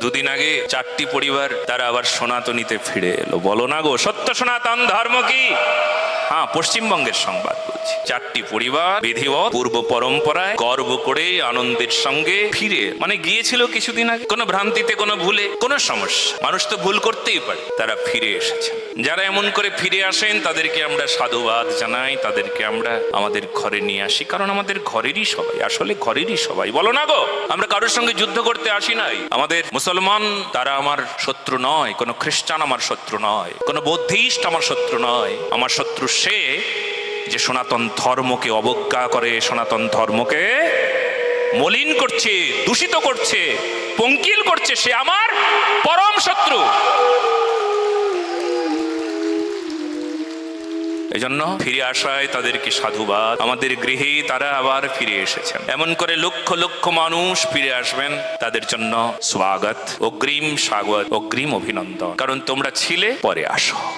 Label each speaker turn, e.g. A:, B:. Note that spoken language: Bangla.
A: দুদিন আগে চারটি পরিবার তারা আবার সনাতনীতে ফিরে এলো। বলো না গো, সত্য সনাতন ধর্ম কি? হ্যাঁ পশ্চিমবঙ্গের সংবাদ বলছি। চারটি পরিবার, বিধিবৎ, পূর্ব পরম্পরায় গর্ব করে আনন্দের সঙ্গে ফিরে। মানে গিয়েছিল কিছুদিন আগে। কোনো ভ্রান্তিতে, কোনো ভুলে, কোনো সমস্যা। মানুষ তো ভুল করতেই পারে, তারা ফিরে এসেছে। যারা এমন করে ফিরে আসেন, তাদেরকে আমরা সাধুবাদ জানাই, তাদেরকে আমরা আমাদের ঘরে নিয়ে আসি। কারণ আমাদের ঘরেরই সবাই, আসলে ঘরেরই সবাই। বলো না গো, আমরা কারোর সঙ্গে যুদ্ধ করতে আসি নাই। আমাদের মুসলমান, তারা আমার শত্রু নয়। কোনো খ্রিস্টান আমার শত্রু নয়। কোনো বৌদ্ধিস্ট আমার শত্রু নয়। আমার শত্রু সে যে সনাতন ধর্মকে অবজ্ঞা করে, সনাতন ধর্মকে মলিন করছে, দূষিত করছে, পঙ্কিল করছে, সে আমার পরম শত্রু। এই জন্য ফিরে আসায় তাদেরকে সাধুবাদ। আমাদের গৃহে তারা আবার ফিরে এসেছেন। এমন করে লক্ষ লক্ষ মানুষ ফিরে আসবেন। তাদের জন্য স্বাগত। অগ্রিম স্বাগত, অগ্রিম অভিনন্দন। কারণ তোমরা ছিলে, পরে আসো।